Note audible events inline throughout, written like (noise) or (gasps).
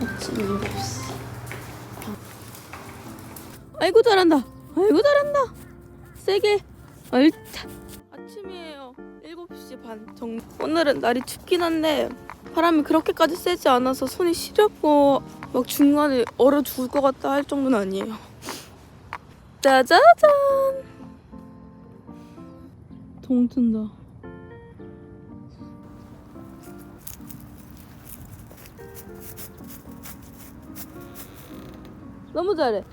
아침 7시. 아이고 잘한다. 아이고 잘한다. 세게. 얼타. 아침이에요. 7시 반 정도. 오늘은 날이 춥긴 한데 바람이 그렇게까지 세지 않아서 손이 시렵고 막 중간에 얼어 죽을 것 같다 할 정도는 아니에요. 짜자잔. 동튼다. 너무 잘해.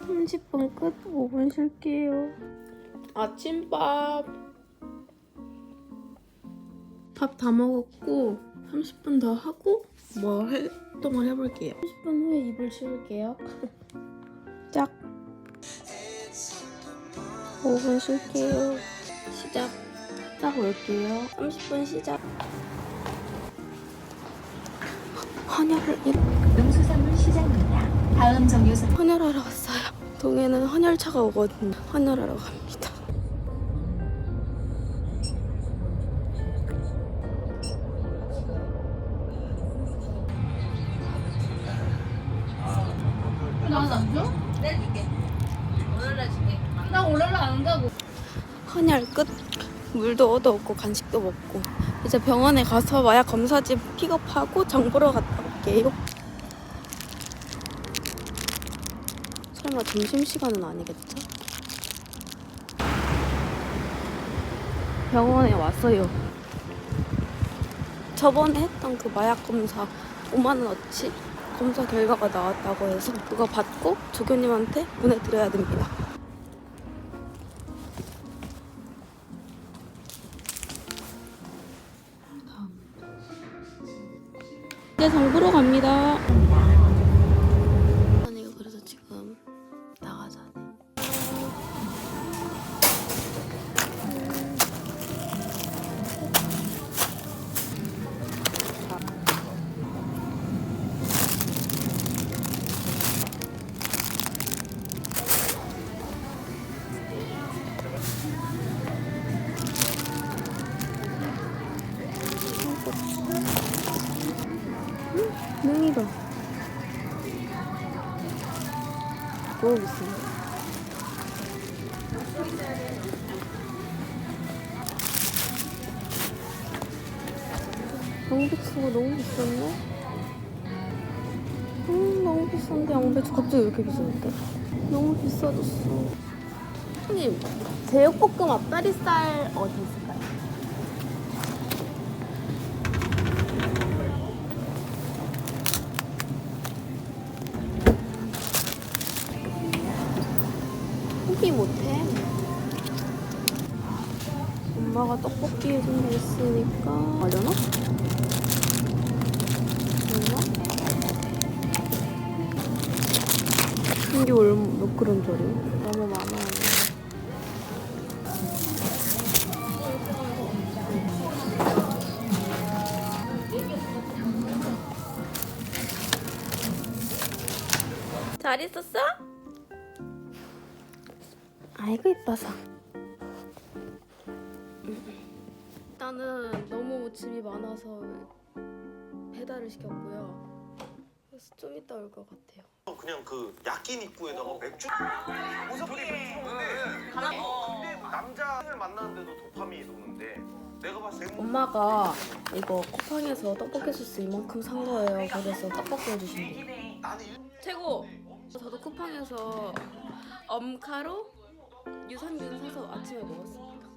(30분) 끝 (5분) 쉴게요. 아침밥. 밥 다 먹었고 30분 더 하고 뭐 활동을 해볼게요. 30분 후에 입을 치울게요 (laughs) 5분 쉴게요. 시작. 딱 올게요. 30분 시작. 헌혈을 이- 음수산물 시장입니다. 다음 정류소 헌혈하러 왔어요. 동해는 헌혈차가 오거든요. 헌혈하러 갑니다. 물도 얻어먹고 간식도 먹고 이제 병원에 가서 마약 검사지 픽업하고 장 보러 갔다 올게요. 설마 점심시간은 아니겠죠? 병원에 왔어요. 저번에 했던 그 마약 검사 5만원어치 검사 결과가 나왔다고 해서 그거 받고 조교님한테 보내드려야 됩니다. 이제 장 보러 갑니다. 너무 비싼데? 양배추가 너무 비싼데? 음, 너무 비싼데 양배추 갑자기 왜 이렇게 비싸졌대? 너무 비싸졌어. 형님, 제육볶음 앞다리살 어디 있을까요? 포기 못해. 엄마가 떡볶이 해준다 했으니까 하려나? 얼마? 이게 얼마 몇 그램짜리? 너무 많아. 잘 있었어? 아이고 이뻐서. 나는 너무 짐이 많아서 배달을 시켰고요. 그래서 좀 이따 올 것 같아요. 그냥 그 야끼 입구에다가 맥주? 무슨 소리 근데 남자를 만나는데도 도파민이 도는데 내가 봤을 때 엄마가 이거 쿠팡에서 떡볶이 소스 이만큼 산 거예요. 그래서 떡볶이 나는 일- 최고! 저도 쿠팡에서 엄카로 유산균 사서 아침에 먹었습니다.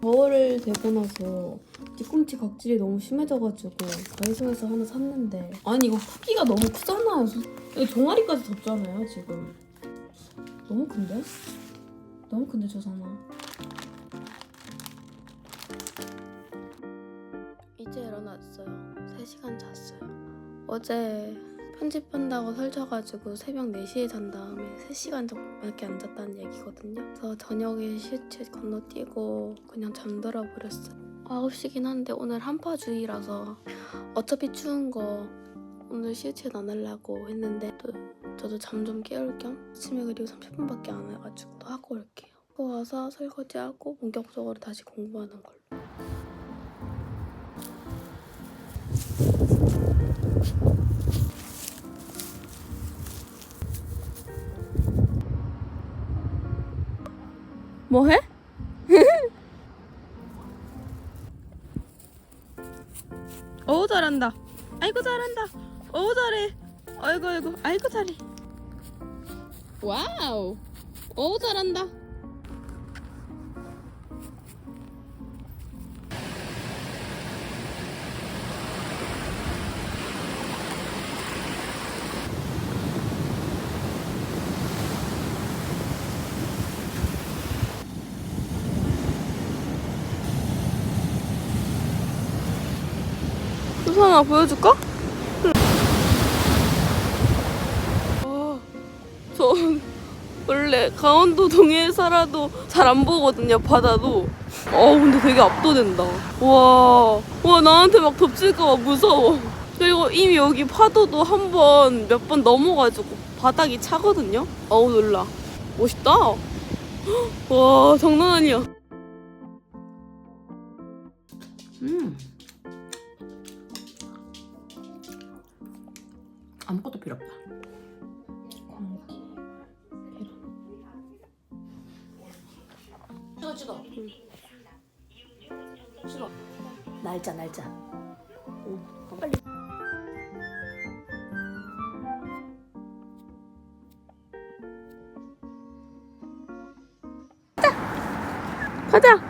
겨울을 되고 나서 뒤꿈치 각질이 너무 심해져가지고 다이소에서 하나 샀는데 아니 이거 크기가 너무 크잖아요 이거 종아리까지 덮잖아요 지금. 너무 큰데? 너무 큰데 저 상아 이제 일어났어요. 3시간 잤어요 어제 편집한다고 설쳐가지고 새벽 4시에 잔 다음에 3시간 정도밖에 안 잤다는 얘기거든요. 그래서 저녁에 시체 건너뛰고 그냥 잠들어 버렸어요. 9시긴 한데 오늘 한파주의라서 어차피 추운 거 오늘 시우치는 안 하려고 했는데 또 저도 잠 좀 깨울 겸 아침에 그리고 30분밖에 안 해가지고 또 하고 올게요. 또 와서 설거지하고 본격적으로 다시 공부하는 걸로. 뭐 해? (laughs) 어우 잘한다. 아이고 잘한다. 어우 잘해. 아이고 아이고 아이고 잘해. 와우. 어우 잘한다. 수산아 보여줄까? 어, 저 원래 강원도 동해에 살아도 잘 안 보거든요 바다도. 어 근데 되게 압도된다. 와, 와 나한테 막 덮칠까봐 무서워. 그리고 이미 여기 파도도 한 번 몇 번 넘어가지고 바닥이 차거든요. 어우 놀라. 멋있다. (gasps) 와 장난 아니야. 음. 아무것도 필요 없다. 찍어 찍어. 찍어. 날짜 날짜. 오, 빨리. 가자. 와,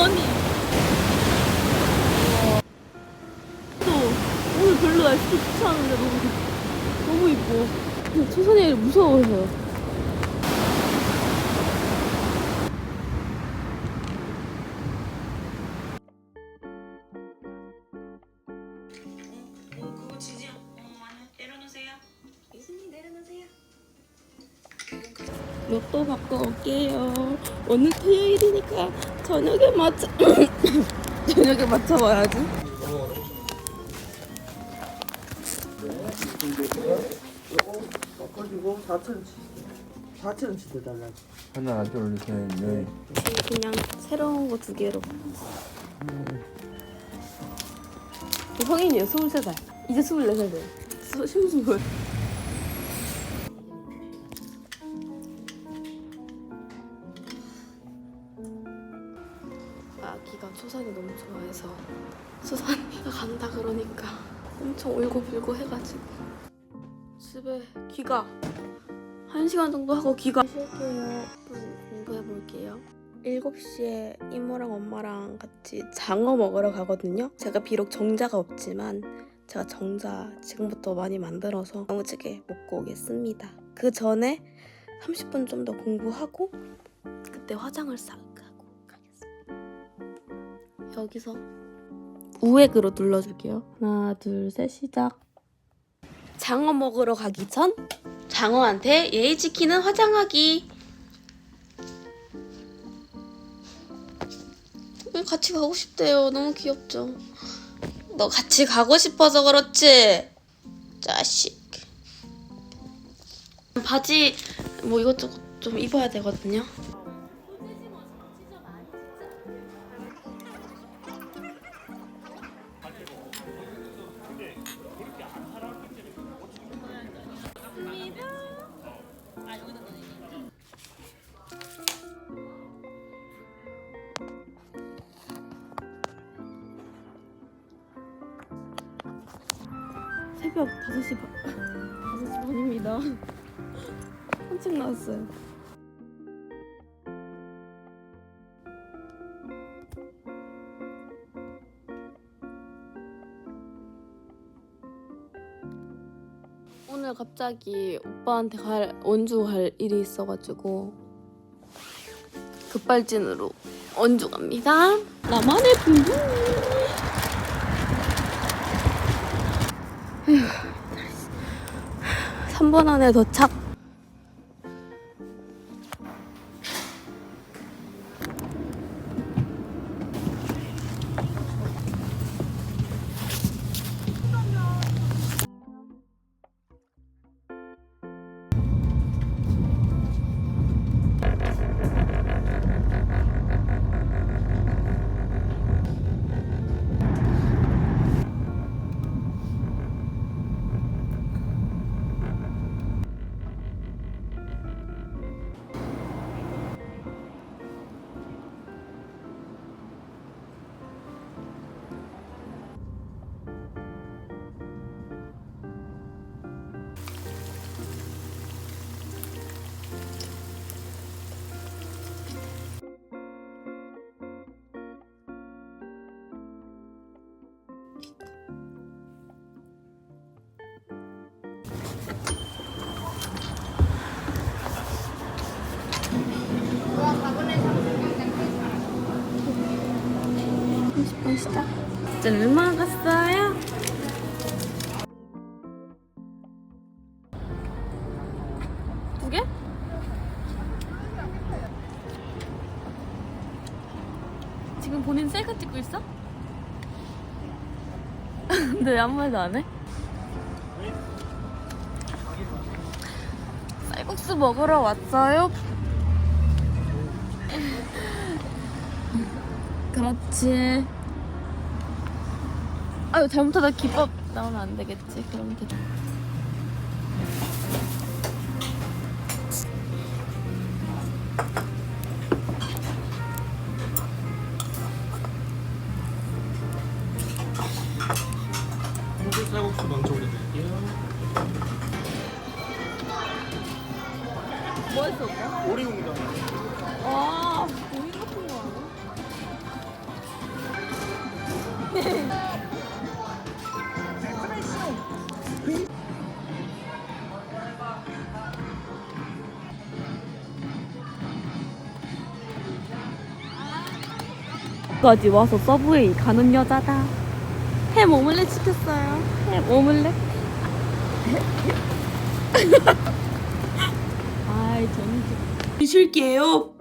아니. 와. 또, 오늘 별로 날씨도 좋지 않은데 너무, 너무 이뻐. 초선이 무서워서. 로또 받고 올게요. 오늘 토요일이니까 저녁에 맞춰 (coughs) 저녁에 맞춰 봐야지. 가지고 4천원치 4천원치 더 달라고 하나 둘셋넷 그냥 새로운 거 두 개로. 성인이에요, 23살. 이제 24살 돼. 심스물. 울고불고 해가지고 집에 귀가 한 시간 정도 하고 귀가 쉴게요. 공부해 볼게요. 7시에 이모랑 엄마랑 같이 장어 먹으러 가거든요. 제가 비록 정자가 없지만 제가 정자 지금부터 많이 만들어서 야무지게 먹고 오겠습니다. 그 전에 30분 좀 더 공부하고 그때 화장을 싹 하고 가겠습니다. 여기서 우액으로 눌러줄게요. 하나, 둘, 셋, 시작. 장어 먹으러 가기 전 장어한테 예의 지키는 화장하기. 왜 같이 가고 싶대요. 너무 귀엽죠. 너 같이 가고 싶어서 그렇지. 자식. 바지 뭐 이것저것 좀 입어야 되거든요. 새벽 5시 반 5시 반입니다. 산책 나왔어요. 오늘 갑자기 오빠한테 갈 원주 갈 일이 있어가지고 급발진으로 원주 갑니다. 나만의 붕붕. 3분 안에 도착. 시작. 진짜 얼마 갔어요? 두 개? 지금 본인 셀카 찍고 있어? 근데 (laughs) 왜 아무 말도 안 해? 쌀국수 먹으러 왔어요? 그렇지. 아유 잘못하다 기법 나오면 안 되겠지. 그럼 돼. 호 까지 와서 서브웨이 가는 여자다. 햄 오믈렛 시켰어요. 햄 오믈렛. (laughs) 아이 저는 쉴게요.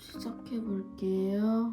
시작해 볼게요.